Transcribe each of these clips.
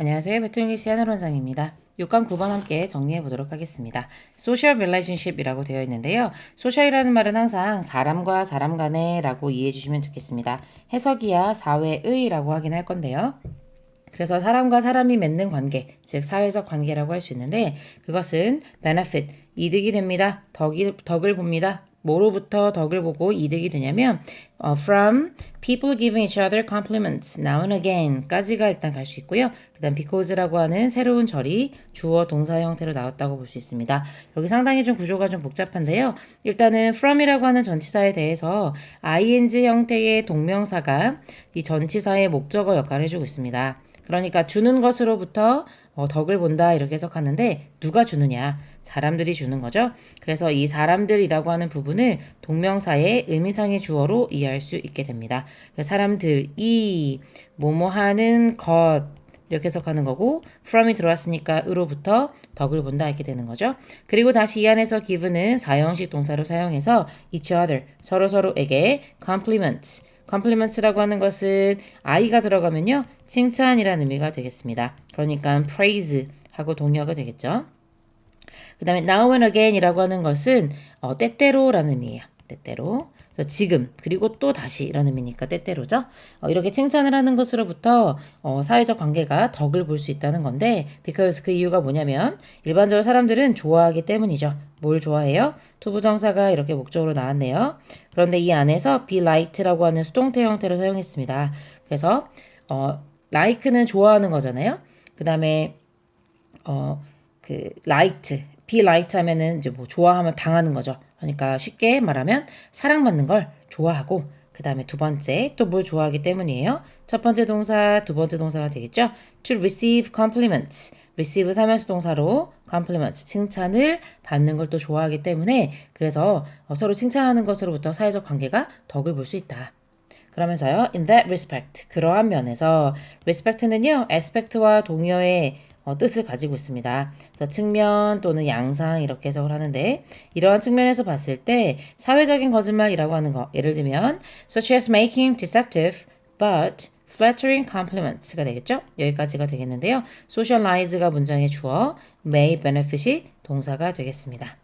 안녕하세요. 베트남기시 하늘원장입니다. 6강 9번 함께 정리해 보도록 하겠습니다. social relationship이라고 되어 있는데요. social이라는 말은 항상 사람과 사람 간에 라고 이해해 주시면 좋겠습니다. 해석이야 사회의 라고 하긴 할 건데요. 그래서 사람과 사람이 맺는 관계, 즉 사회적 관계라고 할 수 있는데 그것은 benefit, 이득이 됩니다. 덕이, 덕을 봅니다. 뭐로부터 덕을 보고 이득이 되냐면 어, from people giving each other compliments now and again까지가 일단 갈 수 있고요. 그다음 because라고 하는 새로운 절이 주어 동사 형태로 나왔다고 볼 수 있습니다. 여기 상당히 좀 구조가 좀 복잡한데요. 일단은 from이라고 하는 전치사에 대해서 ing 형태의 동명사가 이 전치사의 목적어 역할을 해주고 있습니다. 그러니까 주는 것으로부터 어, 덕을 본다 이렇게 해석하는데 누가 주느냐 사람들이 주는 거죠. 그래서 이 사람들이라고 하는 부분을 동명사의 의미상의 주어로 이해할 수 있게 됩니다. 사람들이 뭐뭐 하는 것 이렇게 해석하는 거고 from이 들어왔으니까 으로부터 덕을 본다 이렇게 되는 거죠. 그리고 다시 이 안에서 give는 사형식 동사로 사용해서 each other 서로 서로에게 compliments compliments라고 하는 것은 i가 들어가면요 칭찬이라는 의미가 되겠습니다. 그러니까 praise 하고 동의어가 되겠죠. 그 다음에 now and again이라고 하는 것은 어, 때때로라는 의미예요. 때때로. 그래서 지금 그리고 또 다시라는 의미니까 때때로죠. 어, 이렇게 칭찬을 하는 것으로부터 어, 사회적 관계가 덕을 볼 수 있다는 건데 because 그 이유가 뭐냐면 일반적으로 사람들은 좋아하기 때문이죠. 뭘 좋아해요? 투부정사가 이렇게 목적으로 나왔네요. 그런데 이 안에서 be like라고 하는 수동태 형태로 사용했습니다. 그래서 어, like는 좋아하는 거잖아요. 그 다음에 어, 그 liked, be liked 하면은 이제 뭐 좋아하면 당하는 거죠. 그러니까 쉽게 말하면 사랑받는 걸 좋아하고 그 다음에 두 번째 또 뭘 좋아하기 때문이에요. 첫 번째 동사, 두 번째 동사가 되겠죠. To receive compliments. receive 사면서 동사로 compliments 칭찬을 받는 걸 또 좋아하기 때문에 그래서 어, 서로 칭찬하는 것으로부터 사회적 관계가 덕을 볼 수 있다. 그러면서요, in that respect 그러한 면에서 respect는요, aspect와 동의어의 어, 뜻을 가지고 있습니다. 그래서 측면 또는 양상 이렇게 해석을 하는데 이러한 측면에서 봤을 때 사회적인 거짓말이라고 하는 거 예를 들면 such as making deceptive but flattering compliments가 되겠죠? 여기까지가 되겠는데요. socialize가 문장의 주어, may benefit이 동사가 되겠습니다.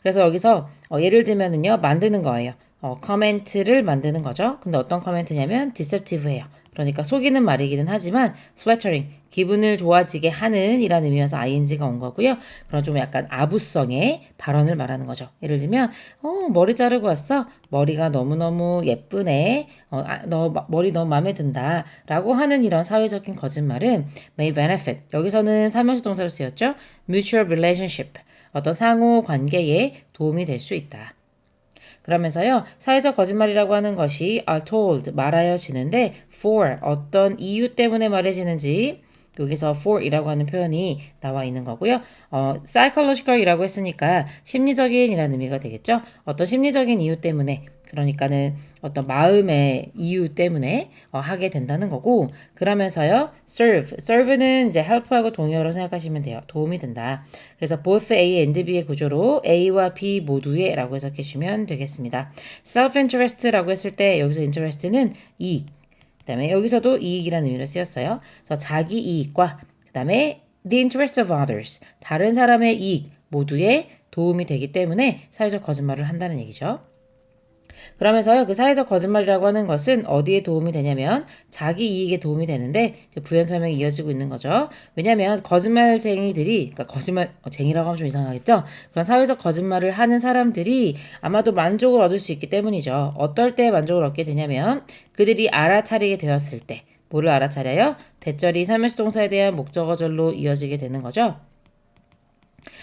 그래서 여기서 어, 예를 들면은요 만드는 거예요. 어, 커멘트를 만드는 거죠. 근데 어떤 커멘트냐면 deceptive예요. 그러니까 속이는 말이기는 하지만 flattering 기분을 좋아지게 하는 이라는 의미여서 ing가 온 거고요. 그런 좀 약간 아부성의 발언을 말하는 거죠. 예를 들면 어 머리 자르고 왔어. 머리가 너무너무 예쁘네. 어, 아, 너 머리 너무 마음에 든다. 라고 하는 이런 사회적인 거짓말은 may benefit. 여기서는 사면수 동사로 쓰였죠. mutual relationship. 어떤 상호 관계에 도움이 될 수 있다. 그러면서요, 사회적 거짓말이라고 하는 것이 are told, 말하여지는데 for, 어떤 이유 때문에 말해지는지 여기서 for이라고 하는 표현이 나와 있는 거고요. 어, psychological이라고 했으니까 심리적인이라는 의미가 되겠죠. 어떤 심리적인 이유 때문에 그러니까는 어떤 마음의 이유 때문에 어, 하게 된다는 거고 그러면서요 serve. serve는 이제 help하고 동의어로 생각하시면 돼요. 도움이 된다. 그래서 both A and B의 구조로 A와 B 모두에 라고 해석해 주시면 되겠습니다. self interest라고 했을 때 여기서 interest는 이익. 그 다음에 여기서도 이익이라는 의미로 쓰였어요. 그래서 자기 이익과 그 다음에 the interest of others. 다른 사람의 이익 모두에 도움이 되기 때문에 사회적 거짓말을 한다는 얘기죠. 그러면서요, 그 사회적 거짓말이라고 하는 것은 어디에 도움이 되냐면 자기 이익에 도움이 되는데 부연 설명이 이어지고 있는 거죠. 왜냐하면 거짓말쟁이들이, 그러니까 거짓말쟁이라고 어, 하면 좀 이상하겠죠? 그런 사회적 거짓말을 하는 사람들이 아마도 만족을 얻을 수 있기 때문이죠. 어떨 때 만족을 얻게 되냐면 그들이 알아차리게 되었을 때, 뭐를 알아차려요? 대절이 삼면시 동사에 대한 목적어절로 이어지게 되는 거죠.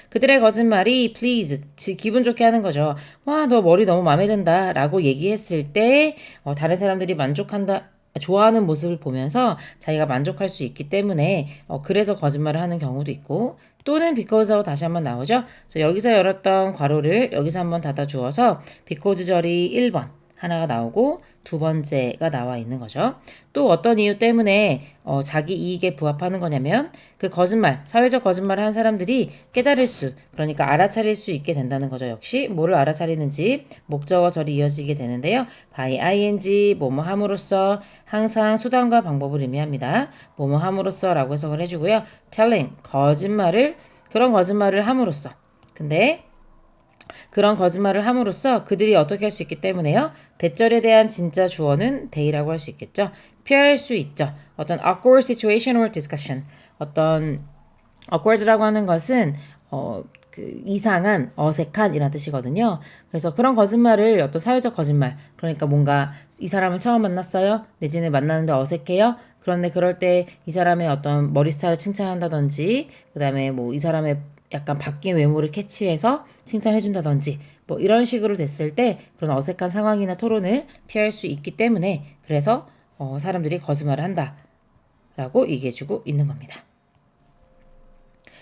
그들의 거짓말이 please 기분 좋게 하는 거죠. 와, 너 머리 너무 마음에 든다 라고 얘기했을 때 어, 다른 사람들이 만족한다 좋아하는 모습을 보면서 자기가 만족할 수 있기 때문에 어, 그래서 거짓말을 하는 경우도 있고 또는 because하고 다시 한번 나오죠. 그래서 여기서 열었던 괄호를 여기서 한번 닫아 주어서 because 절이 1번 하나가 나오고 두 번째가 나와 있는 거죠. 또 어떤 이유 때문에 어, 자기 이익에 부합하는 거냐면 그 거짓말, 사회적 거짓말을 한 사람들이 깨달을 수, 그러니까 알아차릴 수 있게 된다는 거죠. 역시 뭐를 알아차리는지 목적어 절이 이어지게 되는데요. by ing 뭐뭐 함으로써 항상 수단과 방법을 의미합니다. 뭐뭐 함으로써라고 해석을 해주고요. telling 거짓말을 그런 거짓말을 함으로써 근데 그런 거짓말을 함으로써 그들이 어떻게 할 수 있기 때문에요. 대절에 대한 진짜 주어는 they라고 할 수 있겠죠. 피할 수 있죠. 어떤 awkward situation or discussion. 어떤 awkward라고 하는 것은 어, 그 이상한 어색한 이란 뜻이거든요. 그래서 그런 거짓말을 어떤 사회적 거짓말 그러니까 뭔가 이 사람을 처음 만났어요. 내지는 만나는데 어색해요. 그런데 그럴 때 이 사람의 어떤 머리 스타일 칭찬한다든지 그다음에 뭐 이 사람의 약간 바뀐 외모를 캐치해서 칭찬해준다든지 뭐 이런 식으로 됐을 때 그런 어색한 상황이나 토론을 피할 수 있기 때문에 그래서 어, 사람들이 거짓말을 한다라고 얘기해주고 있는 겁니다.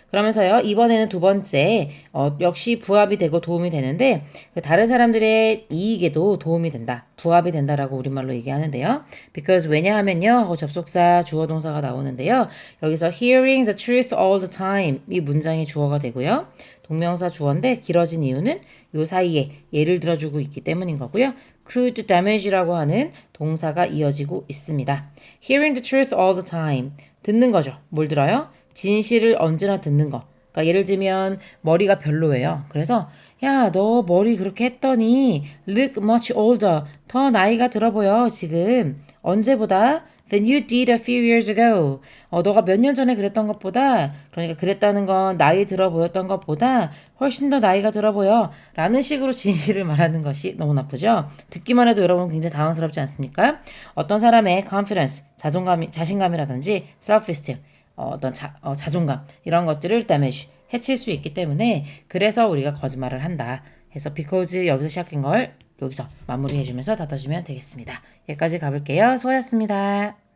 그러면서요 이번에는 두 번째 어, 역시 부합이 되고 도움이 되는데 그 다른 사람들의 이익에도 도움이 된다. 부합이 된다라고 우리말로 얘기하는데요. Because 왜냐하면요 하고 접속사 주어 동사가 나오는데요. 여기서 hearing the truth all the time 이 문장이 주어가 되고요. 동명사 주어인데 길어진 이유는 요 사이에 예를 들어주고 있기 때문인 거고요. could damage라고 하는 동사가 이어지고 있습니다. Hearing the truth all the time 듣는 거죠. 뭘 들어요? 진실을 언제나 듣는 거. 그러니까 예를 들면 머리가 별로예요. 그래서 야, 너 머리 그렇게 했더니 look much older. 더 나이가 들어 보여. 지금 언제보다 than you did a few years ago. 어, 너가 몇 년 전에 그랬던 것보다 그러니까 그랬다는 건 나이 들어 보였던 것보다 훨씬 더 나이가 들어 보여. 라는 식으로 진실을 말하는 것이 너무 나쁘죠. 듣기만 해도 여러분 굉장히 당황스럽지 않습니까? 어떤 사람의 confidence, 자존감, 자신감이라든지 self-esteem 어, 어떤 자, 어, 자존감 이런 것들을 damage 해칠 수 있기 때문에 그래서 우리가 거짓말을 한다. 해서 because 여기서 시작한 걸 여기서 마무리해주면서 닫아주면 되겠습니다. 여기까지 가볼게요. 수고하셨습니다.